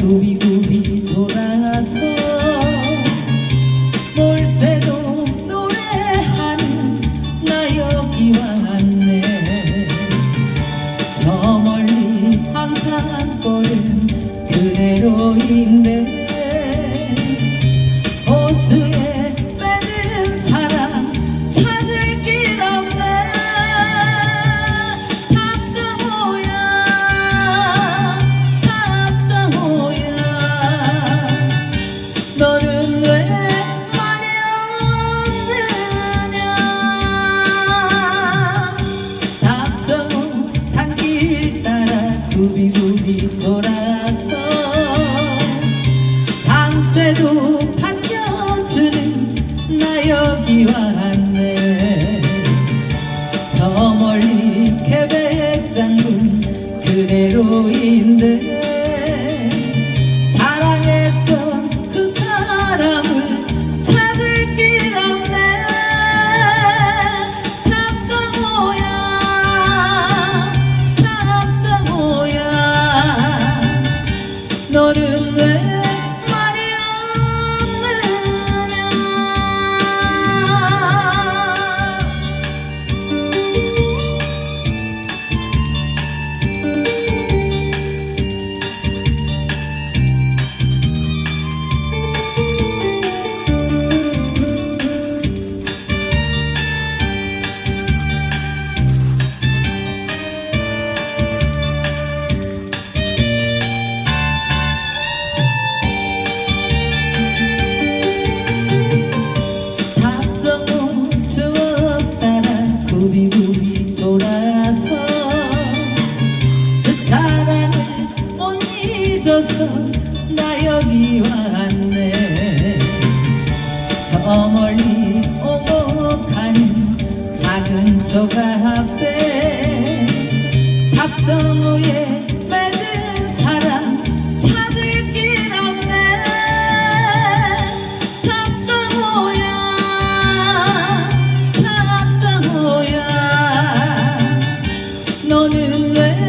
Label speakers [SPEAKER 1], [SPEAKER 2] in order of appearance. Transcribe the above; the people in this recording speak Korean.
[SPEAKER 1] 구비구비 돌아서 몰세도 노래한 나 여기 왔네. 저 멀리 한산골은 그대로인데 yeah. 나 여기 왔네. 저 멀리 오목한 작은 조각 앞에 박정우의 맺은 사랑 찾을 길 없네. 박정우야 박정우야. 너는 왜